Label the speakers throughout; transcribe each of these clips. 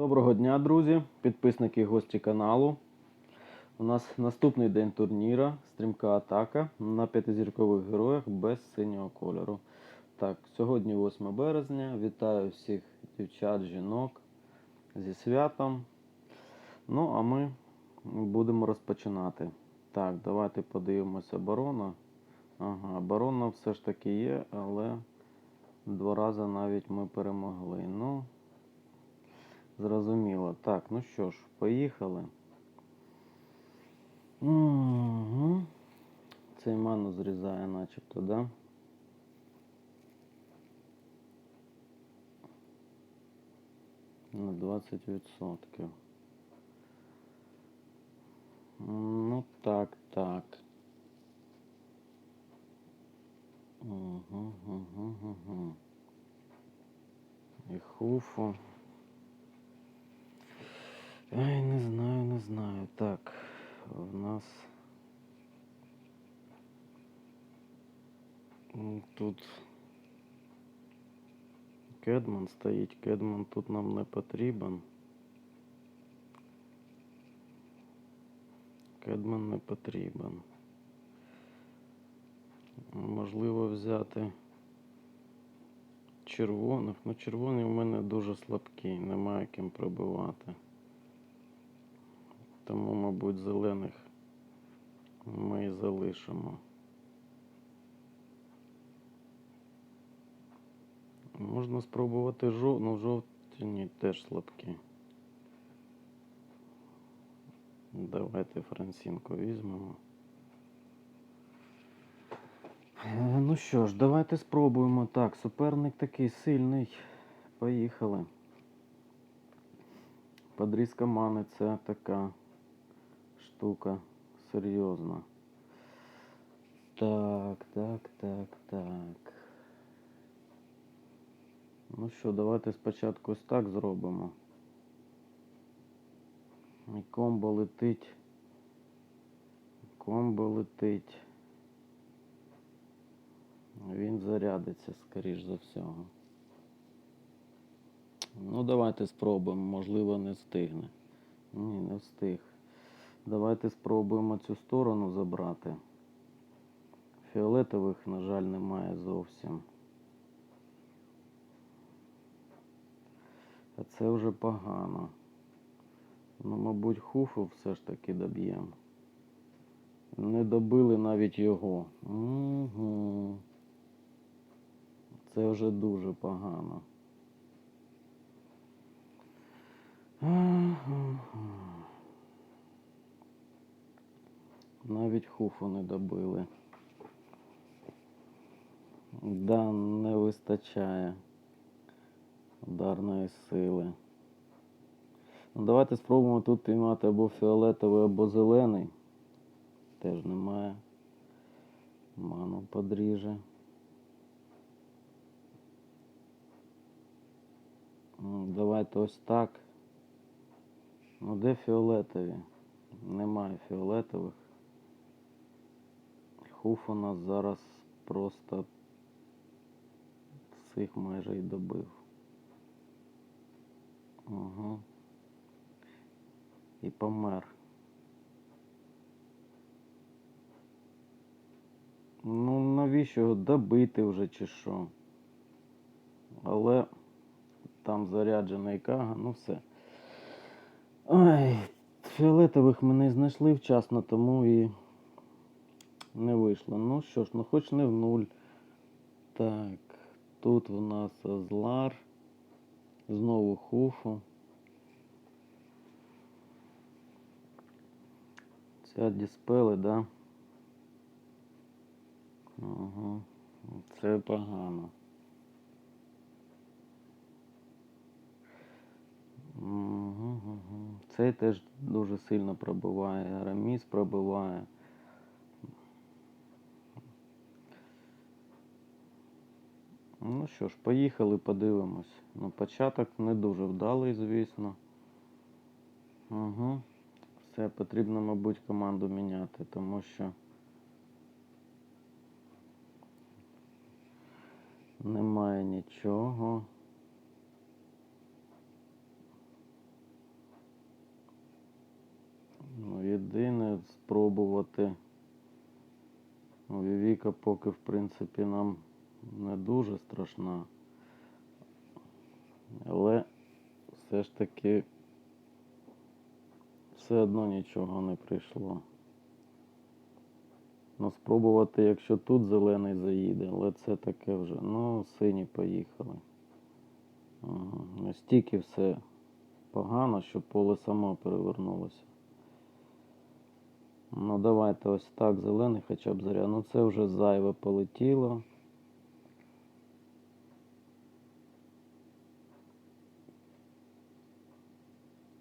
Speaker 1: Доброго дня, друзі, підписники і гості каналу. У нас наступний день турніра, стрімка атака на п'ятизіркових героях без синього кольору. Так, сьогодні 8 березня. Вітаю всіх дівчат, жінок зі святом. Ну, а ми будемо розпочинати. Так, давайте подивимося барона. Ага, барона все ж таки є, але два рази навіть ми перемогли. Ну, Зрозуміло. Так, ну що ж, поїхали. Угу. Цей ману зрізає начебто, да? На 20%. Ну так, так. Угу, угу, угу. І хуфу. Так, в нас тут Кедман стоїть. Кедман тут нам не потрібен. Кедман не потрібен. Можливо взяти червоних. Ну, червоний в мене дуже слабкий, немає ким пробивати. Тому, мабуть, зелених ми і залишимо. Можна спробувати жов... ну жовті ні, теж слабкі. Давайте Франсінку візьмемо. Е, Ну що ж, давайте спробуємо. Так, суперник такий сильний. Поїхали. Подрізка мани це така штука серйозна. Так, так, так, так. Ну що, давайте спочатку ось так зробимо. І комбо летить. Комбо летить. Він зарядиться, скоріш за всього. Ну, давайте спробуємо, можливо, не встигне. Ні, не встиг. Давайте спробуємо цю сторону забрати. Фіолетових, на жаль, немає зовсім. А це вже погано. Ну, мабуть, хуфу все ж таки доб'ємо. Не добили навіть його. Угу. Це вже дуже погано. Ага. Навіть хуфу не добили. Да, не вистачає ударної сили. Ну, давайте спробуємо тут піймати або фіолетовий, або зелений. Теж немає. Ману подріже. М, Давайте ось так. Ну де фіолетові? Немає фіолетових. Хуф у нас зараз просто всіх майже й добив. Ага. І помер. Ну, навіщо його добити вже чи що? Але там заряджений кага, ну все. Ой, фіолетових ми не знайшли вчасно, тому і не вийшло. Ну що ж, ну хоч не в нуль. Так, тут в нас Азлар. Знову хуфу. Ця діспели, да? Ага. Це погано. Цей теж дуже сильно пробиває. Раміс пробиває. Ну що ж, поїхали, подивимось. Ну, Початок не дуже вдалий, звісно. Угу. Все, потрібно, мабуть, команду міняти, тому що немає нічого. Ну, Єдине спробувати. Ну, Вівіка поки в принципі нам не дуже страшна. Але все ж таки все одно нічого не прийшло. Ну, спробувати, якщо тут зелений заїде, але це таке вже. Ну, сині поїхали. Ага. Настільки все погано, що поле само перевернулося. Ну, давайте ось так, зелений хоча б заряд. Ну це вже зайве полетіло.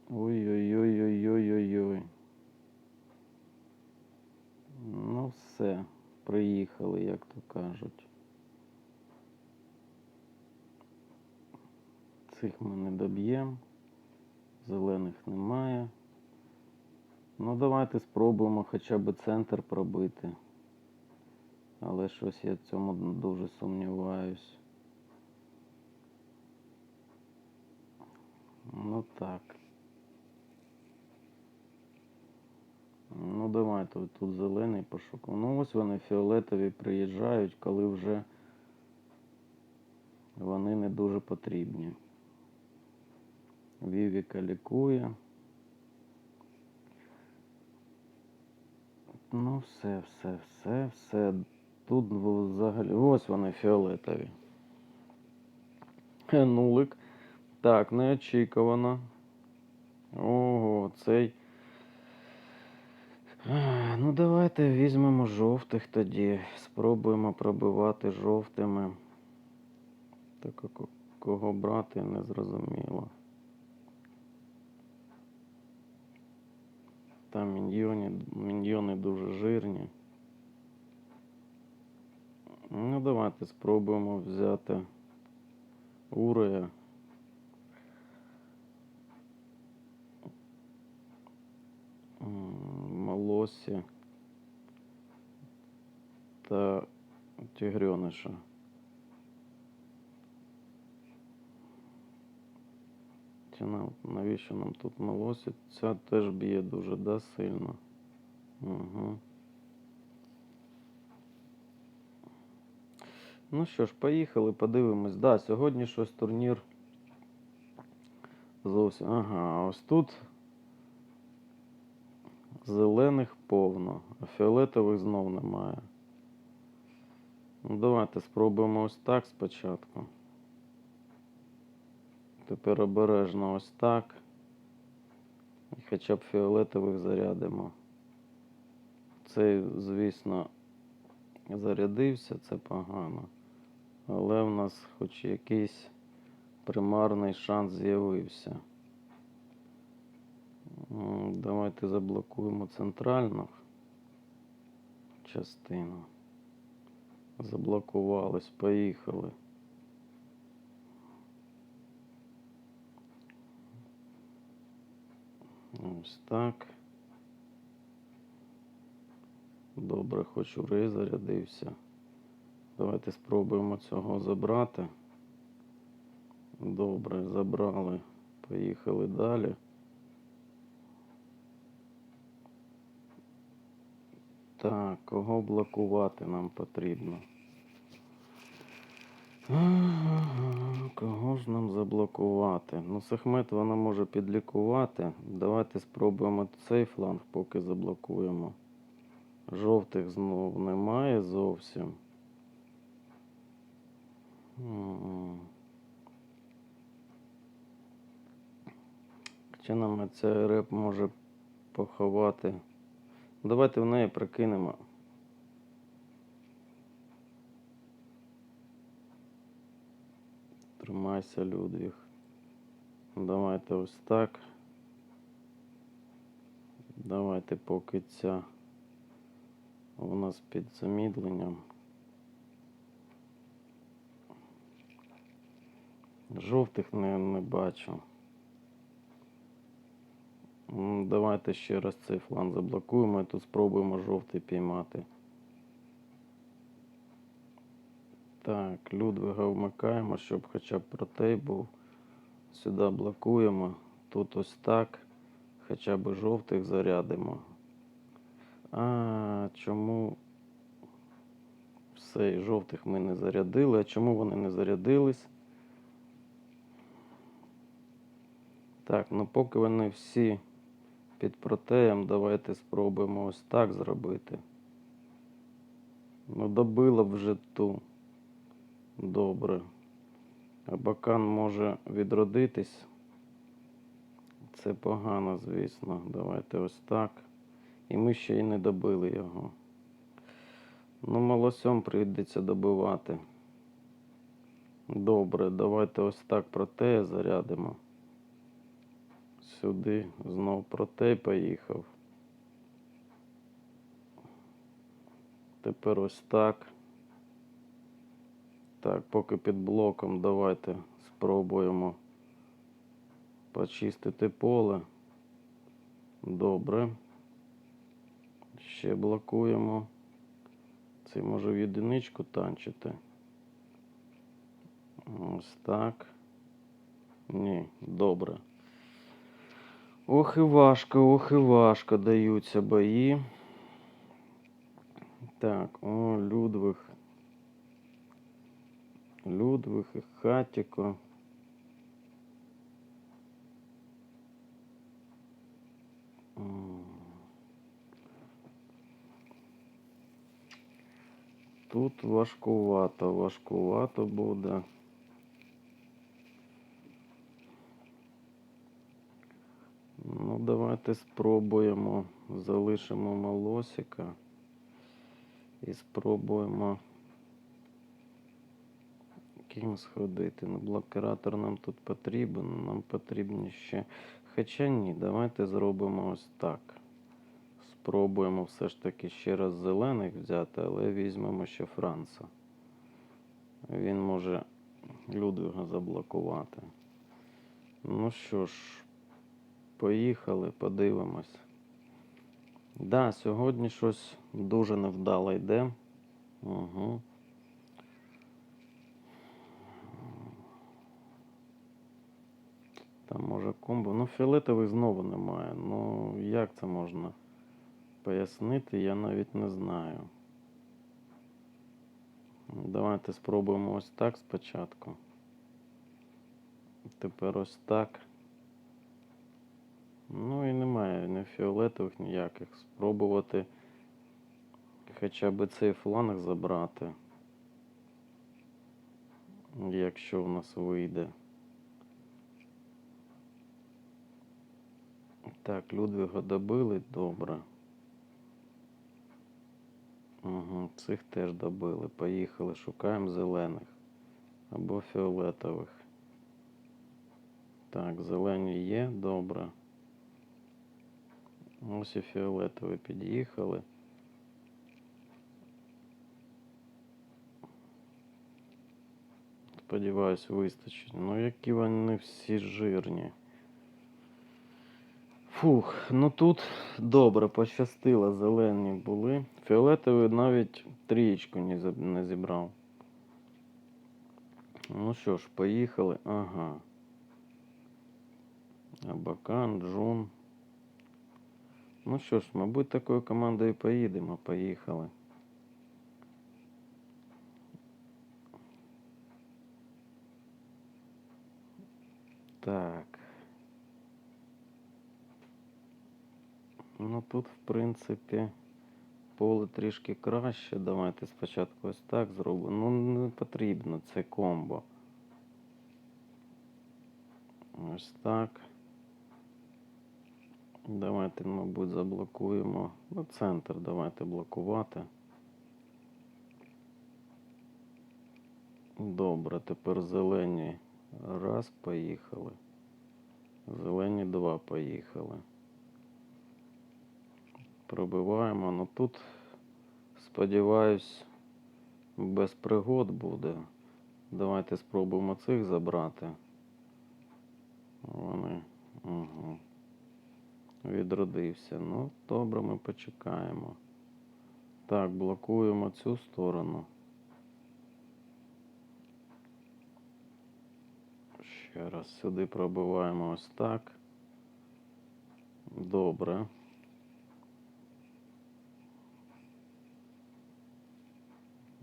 Speaker 1: Ой-ой-ой-ой-ой-ой-ой. Ну все, приїхали, як то кажуть. Цих ми не доб'ємо. Зелених немає. Ну, давайте спробуємо хоча б центр пробити. Але щось я в цьому дуже сумніваюсь. Ну так. Ну давайте тут зелений пошукаємо. Ну ось вони фіолетові приїжджають, коли вже вони не дуже потрібні. Вівіка лікує. Ну, все, все, все, все. Тут взагалі. Ось вони фіолетові. Е, Нулик. Так, неочікувано. Ого, цей. Ну, давайте візьмемо жовтих тоді. Спробуємо пробивати жовтими. Так, кого брати, не зрозуміло. Там міньйони, міньйони дуже жирні. Ну, давайте спробуємо взяти урея. М, Молосі та тігрьониша. Навіщо нам тут молосі? Ця теж б'є дуже да, сильно. Угу. Ну що ж, поїхали, подивимось. Да, сьогодні щось турнір. Зовсім. Ага, ось тут зелених повно, а фіолетових знов немає. Ну, давайте спробуємо ось так спочатку. Тепер обережно ось так. І хоча б фіолетових зарядимо. Цей, звісно, зарядився, це погано. Але в нас хоч якийсь примарний шанс з'явився. Давайте заблокуємо центральну частину. Заблокувались, поїхали. Ось так. Добре, хоч урей зарядився. Давайте спробуємо цього забрати. Добре, забрали. Поїхали далі. Так, кого блокувати нам потрібно? Кого ж нам заблокувати? Ну, Сахмет вона може підлікувати. Давайте спробуємо цей фланг, поки заблокуємо. Жовтих знов немає зовсім. Чи нам ця реп може поховати? Давайте в неї прикинемо. Тримайся, Людвіг. Давайте ось так. Давайте поки ця у нас під замідленням. Жовтих не, не бачу. Давайте ще раз цей фланг заблокуємо і тут спробуємо жовтий піймати. Так, Людвига вмикаємо, щоб хоча б протей був. Сюди блокуємо. Тут ось так. Хоча б жовтих зарядимо. А чому все, і жовтих ми не зарядили? А чому вони не зарядились? Так, ну поки вони всі під протеєм, давайте спробуємо ось так зробити. Ну, добила вже ту. Добре. Абакан може відродитись. Це погано, звісно. Давайте ось так. І ми ще й не добили його. Ну, малосьом прийдеться добивати. Добре, давайте ось так протея зарядимо. Сюди знов протей поїхав. Тепер ось так. Так, поки під блоком давайте спробуємо почистити поле. Добре. Ще блокуємо. Це може в єдиничку танчити. Ось так. Ні, добре. Ох і важко, ох і важко даються бої. Так, о, Людвиг. Людвиг і Хатіко. Тут важкувато, важкувато буде. Ну, давайте спробуємо. Залишимо малосика і спробуємо ким сходити. Ну, блокиратор нам тут потрібен, нам потрібні ще. Хоча ні, давайте зробимо ось так. Спробуємо все ж таки ще раз зелених взяти, але візьмемо ще Франца. Він може Людвига заблокувати. Ну що ж, поїхали, подивимось. Да, сьогодні щось дуже невдало йде. Угу. Там може комбо. Ну, фіолетових знову немає. Ну, як це можна пояснити, я навіть не знаю. Давайте спробуємо ось так спочатку. Тепер ось так. Ну і немає ні фіолетових ніяких. Спробувати хоча б цей фланг забрати. Якщо в нас вийде. Так, Людвига добили, добре. Угу, цих теж добили. Поїхали, шукаємо зелених або фіолетових. Так, зелені є, добре. Ось і фіолетові під'їхали. Сподіваюсь, вистачить. Ну, які вони всі жирні. Фух, ну тут добре, пощастило, зелені були. Фіолетовий навіть трієчку не зібрав. Ну що ж, поїхали. Ага. Абакан, Джун. Ну що ж, мабуть, такою командою поїдемо. Поїхали. Так. Ну тут, в принципі, поле трішки краще. Давайте спочатку ось так зробимо. Ну, не потрібно це комбо. Ось так. Давайте, мабуть, заблокуємо. Ну, центр давайте блокувати. Добре, тепер зелені. Раз, поїхали. Зелені два поїхали. Пробиваємо. Ну тут, сподіваюсь, без пригод буде. Давайте спробуємо цих забрати. Вони. Угу відродився. Ну, добре, ми почекаємо. Так, блокуємо цю сторону. Ще раз сюди пробиваємо ось так. Добре.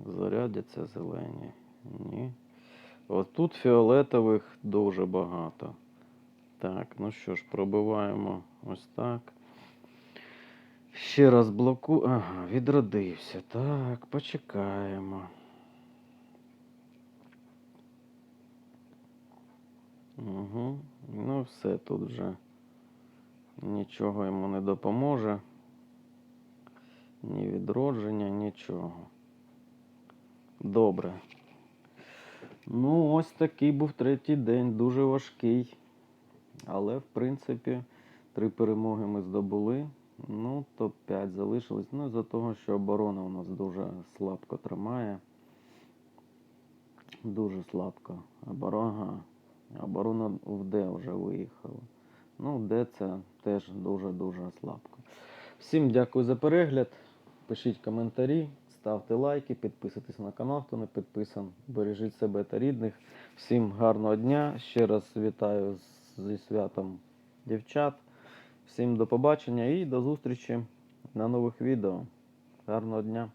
Speaker 1: Зарядяться зелені? Ні. От тут фіолетових дуже багато. Так, ну що ж, пробиваємо ось так. Ще раз блоку. Ага, відродився. Так, почекаємо. Угу. Ну, все тут вже нічого йому не допоможе. Ні відродження, нічого. Добре. Ну, ось такий був третій день, дуже важкий. Але, в принципі, три перемоги ми здобули. Ну, топ-5 залишилось. Ну, із-за того, що оборона у нас дуже слабко тримає. Дуже слабко. Оборона, оборона в Д вже виїхала. Ну, в Д це теж дуже-дуже слабко. Всім дякую за перегляд. Пишіть коментарі, ставте лайки, підписуйтесь на канал, хто не підписан. Бережіть себе та рідних. Всім гарного дня. Ще раз вітаю з- зі святом дівчат. Всім до побачення і до зустрічі на нових відео. Гарного дня!